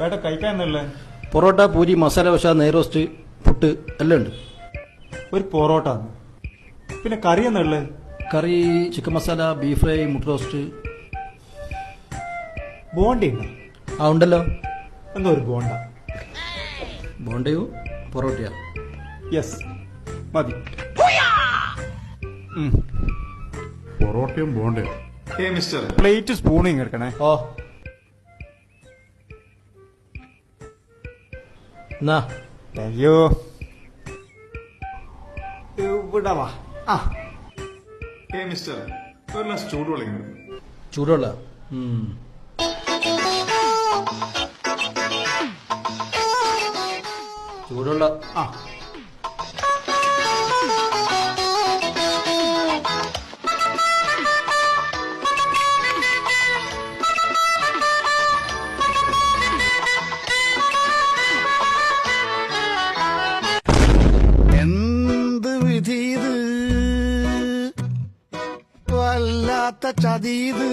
കഴിക്കാൻ എന്നല്ലേ? പൊറോട്ട പൂരി മസാല ദോശ നെയ്റോസ്റ്റ് പുട്ട് എല്ലാം ഉണ്ട്. ഒരു പൊറോട്ട. പിന്നെ curry എന്നുള്ളേ curry chicken masala beef fry മുട്ട റോസ്റ്റ്. ബോണ്ടി ഉണ്ടോ? ആ ഉണ്ടല്ലോ. എന്തോ ഒരു ബോണ്ട. ബോണ്ടയോ? പൊറോട്ടയോ? യെസ് മതി. പൊറോട്ടയും ബോണ്ടയും. ഏ മിസ്റ്റർ പ്ലേറ്റ് സ്പൂണിങ് എടുക്കണേ. ഓ. എന്നാ അയ്യോ ഇവിടെ വാ. ആ. ഏ മിസ്റ്റർ ഒരു ഗ്ലാസ് ചൂടുവെള്ളം ഇങ്ങ്. ചൂടുള്ള ചൂടുള്ള ആ. വിധീത് വല്ലാത്ത ചതീത്